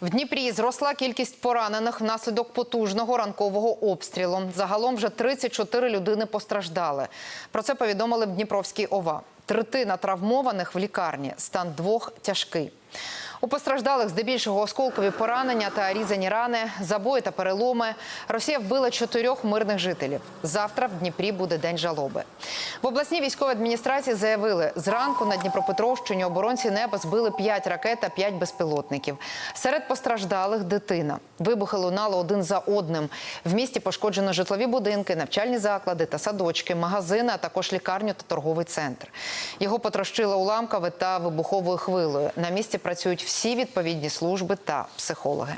В Дніпрі зросла кількість поранених внаслідок потужного ранкового обстрілу. Загалом вже 34 людини постраждали. Про це повідомили в Дніпровській ОВА. Третина травмованих в лікарні, стан двох тяжкий. У постраждалих здебільшого осколкові поранення та різані рани, забої та переломи. Росія вбила чотирьох мирних жителів. Завтра в Дніпрі буде день жалоби. В обласній військовій адміністрації заявили, зранку на Дніпропетровщині оборонці неба збили 5 ракет та 5 безпілотників. Серед постраждалих дитина. Вибухи лунали один за одним. В місті пошкоджено житлові будинки, навчальні заклади та садочки, магазини, а також лікарню та торговий центр. Його потрощило уламками та вибуховою хвилею. На місці працюють всі відповідні служби та психологи.